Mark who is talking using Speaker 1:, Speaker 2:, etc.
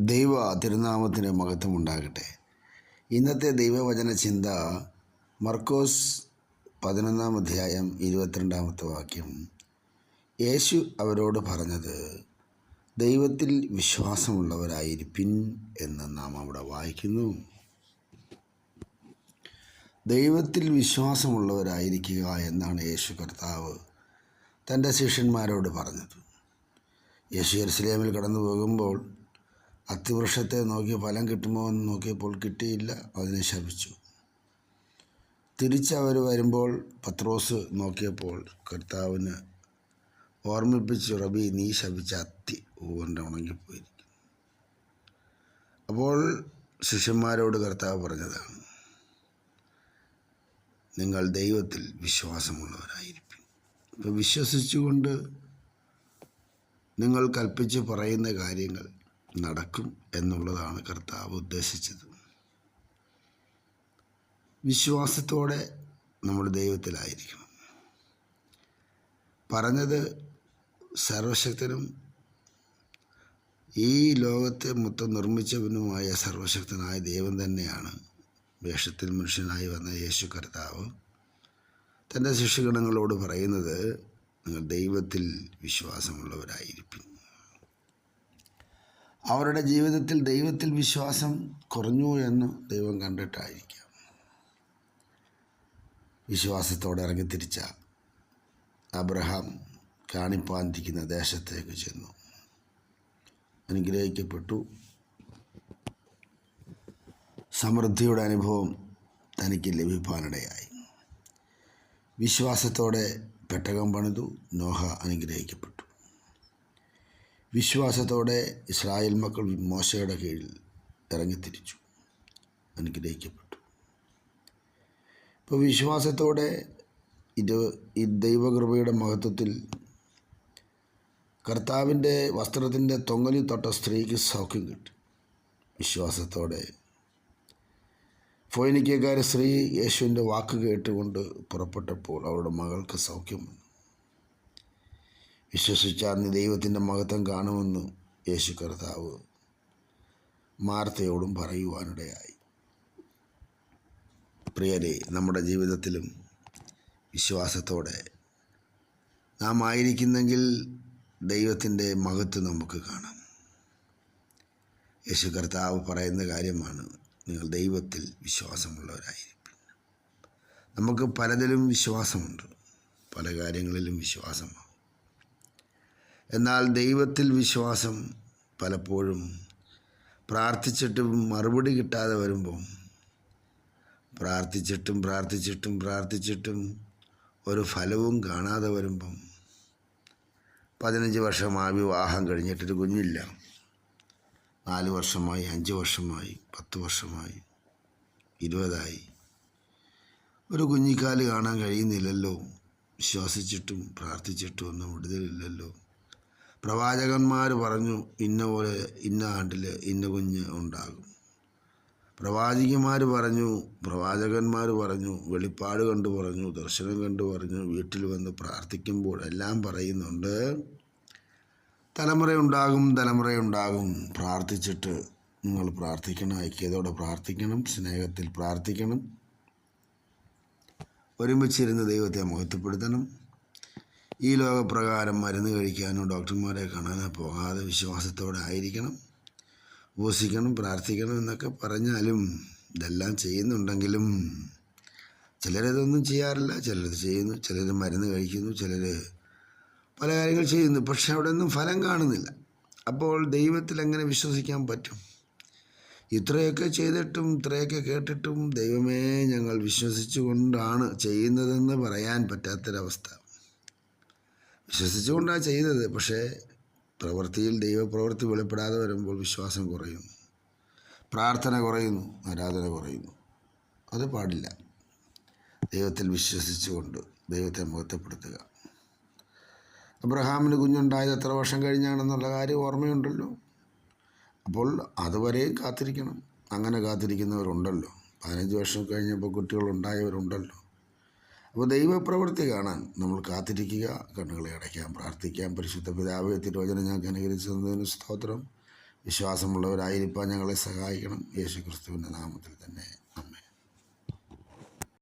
Speaker 1: ദൈവ തിരുനാമത്തിന് മഹത്വം ഉണ്ടാകട്ടെ ഇന്നത്തെ ദൈവവചന ചിന്ത മർക്കോസ് പതിനൊന്നാം അധ്യായം ഇരുപത്തിരണ്ടാമത്തെ വാക്യം. യേശു അവരോട് പറഞ്ഞത് ദൈവത്തിൽ വിശ്വാസമുള്ളവരായിരിപ്പിൻ എന്ന് നാം അവിടെ വായിക്കുന്നു. ദൈവത്തിൽ വിശ്വാസമുള്ളവരായിരിക്കുക എന്നാണ് യേശു കർത്താവ് തന്റെ ശിഷ്യന്മാരോട് പറഞ്ഞത്. യേശു എരുസലേമിൽ കടന്നു പോകുമ്പോൾ അത്തിവൃക്ഷത്തെ നോക്കി ഫലം കിട്ടുമോ എന്ന് നോക്കിയപ്പോൾ കിട്ടിയില്ല. അതിനെ ശപിച്ചു. തിരിച്ചവർ വരുമ്പോൾ പത്രോസ് നോക്കിയപ്പോൾ കർത്താവിന് ഓർമ്മിപ്പിച്ചു റബി നീ ശപിച്ച അത്തി ഊവന്റെ ഉണങ്ങിപ്പോയിരിക്കും അപ്പോൾ ശിഷ്യന്മാരോട് കർത്താവ് പറഞ്ഞതാണ് നിങ്ങൾ ദൈവത്തിൽ വിശ്വാസമുള്ളവരായിരിക്കും. ഇപ്പോൾ വിശ്വസിച്ചുകൊണ്ട് നിങ്ങൾ കൽപ്പിച്ച് പറയുന്ന കാര്യങ്ങൾ നടക്കും എന്നുള്ളതാണ് കർത്താവ് ഉദ്ദേശിച്ചത്. വിശ്വാസത്തോടെ നമ്മൾ ദൈവത്തിലായിരിക്കണം. പറഞ്ഞത് സർവശക്തനും ഈ ലോകത്തെ മൊത്തം നിർമ്മിച്ചവനുമായ സർവശക്തനായ ദൈവം തന്നെയാണ്. വേഷത്തിൽ മനുഷ്യനായി വന്ന യേശു കർത്താവ് തന്റെ ശിഷ്യഗണങ്ങളോട് പറയുന്നത് നിങ്ങൾ ദൈവത്തിൽ വിശ്വാസമുള്ളവരായിരിക്കും. അവരുടെ ജീവിതത്തിൽ ദൈവത്തിൽ വിശ്വാസം കുറഞ്ഞു എന്ന് ദൈവം കണ്ടിട്ടായിരിക്കാം. വിശ്വാസത്തോടെ ഇറങ്ങി തിരിച്ച അബ്രഹാം കാണിപ്പാന്തിക്കുന്ന ദേശത്തേക്ക് ചെന്നു. അനുഗ്രഹിക്കപ്പെട്ടു. സമൃദ്ധിയുടെ അനുഭവം തനിക്ക് ലഭിക്കാനിടയായി വിശ്വാസത്തോടെ പെട്ടകം പണിതു. നോഹ അനുഗ്രഹിക്കപ്പെട്ടു. വിശ്വാസത്തോടെ ഇസ്രായേൽ മക്കൾ മോശയുടെ കീഴിൽ ഇറങ്ങിത്തിരിച്ചു. അനുഗ്രഹിക്കപ്പെട്ടു. ഇപ്പോൾ വിശ്വാസത്തോടെ ഇത് ഈ ദൈവകൃപയുടെ മഹത്വത്തിൽ കർത്താവിന്റെ വസ്ത്രത്തിന്റെ തൊങ്ങലിൽ തൊട്ട സ്ത്രീക്ക് സൗഖ്യം കിട്ടി. വിശ്വാസത്തോടെ ഫോയിനിക്കക്കാരി സ്ത്രീ യേശുവിന്റെ വാക്ക് കേട്ടുകൊണ്ട് പുറപ്പെട്ടപ്പോൾ അവരുടെ മകൾക്ക് സൗഖ്യം വന്നു. വിശ്വസിച്ചാൽ നീ ദൈവത്തിന്റെ മഹത്വം കാണുമെന്ന് യേശു കർത്താവ് മാർത്തയോടും പറയുവാനിടയായി. പ്രിയരെ നമ്മുടെ ജീവിതത്തിലും വിശ്വാസത്തോടെ നാം ആയിരിക്കുന്നെങ്കിൽ ദൈവത്തിന്റെ മഹത്വം നമുക്ക് കാണാം. യേശു കർത്താവ് പറയുന്ന കാര്യമാണ് നിങ്ങൾ ദൈവത്തിൽ വിശ്വാസമുള്ളവരായിരിക്കും. നമുക്ക് പലതിലും വിശ്വാസമുണ്ട്. പല കാര്യങ്ങളിലും വിശ്വാസമാണ്. എന്നാൽ ദൈവത്തിൽ വിശ്വാസം പലപ്പോഴും പ്രാർത്ഥിച്ചിട്ടും മറുപടി കിട്ടാതെ വരുമ്പം പ്രാർത്ഥിച്ചിട്ടും പ്രാർത്ഥിച്ചിട്ടും പ്രാർത്ഥിച്ചിട്ടും ഒരു ഫലവും കാണാതെ വരുമ്പം പതിനഞ്ച് വർഷമായി വിവാഹം കഴിഞ്ഞിട്ടൊരു കുഞ്ഞില്ല. നാല് വർഷമായി അഞ്ച് വർഷമായി പത്ത് വർഷമായി ഇരുപതായി. ഒരു കുഞ്ഞിക്കാൽ കാണാൻ കഴിയുന്നില്ലല്ലോ. വിശ്വസിച്ചിട്ടും പ്രാർത്ഥിച്ചിട്ടും ഒന്നും വിടുതലില്ലല്ലോ. പ്രവാചകന്മാർ പറഞ്ഞു ഇന്ന പോലെ ഇന്ന ആണ്ടിൽ ഇന്ന കുഞ്ഞ് ഉണ്ടാകും. പ്രവാചകന്മാർ പറഞ്ഞു പ്രവാചകന്മാർ പറഞ്ഞു വെളിപ്പാട് കണ്ടു പറഞ്ഞു ദർശനം കണ്ടു പറഞ്ഞു വീട്ടിൽ വന്ന് പ്രാർത്ഥിക്കുമ്പോൾ എല്ലാം പറയുന്നുണ്ട്. തലമുറയുണ്ടാകും തലമുറയുണ്ടാകും. പ്രാർത്ഥിച്ചിട്ട് നിങ്ങൾ പ്രാർത്ഥിക്കണം ഐക്യതയോടെ പ്രാർത്ഥിക്കണം സ്നേഹത്തിൽ പ്രാർത്ഥിക്കണം. ഒരുമിച്ചിരുന്ന് ദൈവത്തെ മഹത്വപ്പെടുത്തണം ഈ ലോകപ്രകാരം മരുന്ന് കഴിക്കാനോ ഡോക്ടർമാരെ കാണാനോ പോകാതെ വിശ്വാസത്തോടെ ആയിരിക്കണം ഉപസിക്കണം പ്രാർത്ഥിക്കണം എന്നൊക്കെ പറഞ്ഞാലും ഇതെല്ലാം ചെയ്യുന്നുണ്ടെങ്കിലും ചിലരിതൊന്നും ചെയ്യാറില്ല. ചിലരത് ചെയ്യുന്നു ചിലർ മരുന്ന് കഴിക്കുന്നു ചിലർ പല കാര്യങ്ങൾ ചെയ്യുന്നു. പക്ഷെ അവിടെ ഒന്നും ഫലം കാണുന്നില്ല. അപ്പോൾ ദൈവത്തിൽ എങ്ങനെ വിശ്വസിക്കാൻ പറ്റും? ഇത്രയൊക്കെ ചെയ്തിട്ടും ഇത്രയൊക്കെ കേട്ടിട്ടും ദൈവമേ ഞങ്ങൾ വിശ്വസിച്ചുകൊണ്ടാണ് ചെയ്യുന്നതെന്ന് പറയാൻ പറ്റാത്തൊരവസ്ഥ. വിശ്വസിച്ചുകൊണ്ടാണ് ചെയ്തത്. പക്ഷേ പ്രവൃത്തിയിൽ ദൈവപ്രവൃത്തി വെളിപ്പെടാതെ വരുമ്പോൾ വിശ്വാസം കുറയുന്നു. പ്രാർത്ഥന കുറയുന്നു ആരാധന കുറയുന്നു. അത് പാടില്ല. ദൈവത്തിൽ വിശ്വസിച്ചുകൊണ്ട് ദൈവത്തെ മുഖത്തപ്പെടുത്തുക അബ്രഹാമിന് കുഞ്ഞുണ്ടായത് എത്ര വർഷം കഴിഞ്ഞാണെന്നുള്ള കാര്യം ഓർമ്മയുണ്ടല്ലോ. അപ്പോൾ അതുവരെയും കാത്തിരിക്കണം. അങ്ങനെ കാത്തിരിക്കുന്നവരുണ്ടല്ലോ. പതിനഞ്ച് വർഷം കഴിഞ്ഞപ്പോൾ കുട്ടികളുണ്ടായവരുണ്ടല്ലോ. അപ്പോൾ ദൈവപ്രവൃത്തി കാണാൻ നമ്മൾ കാത്തിരിക്കുക കണ്ണുകളെ അടയ്ക്കാം പ്രാർത്ഥിക്കാം. പരിശുദ്ധ പിതാവ് തിരുവചനം ഞങ്ങൾക്ക് അനുകരിച്ചതിന് സ്തോത്രം. വിശ്വാസമുള്ളവരായിരിക്കാൻ ഞങ്ങളെ സഹായിക്കണം. യേശു ക്രിസ്തുവിന്റെ നാമത്തിൽ തന്നെ.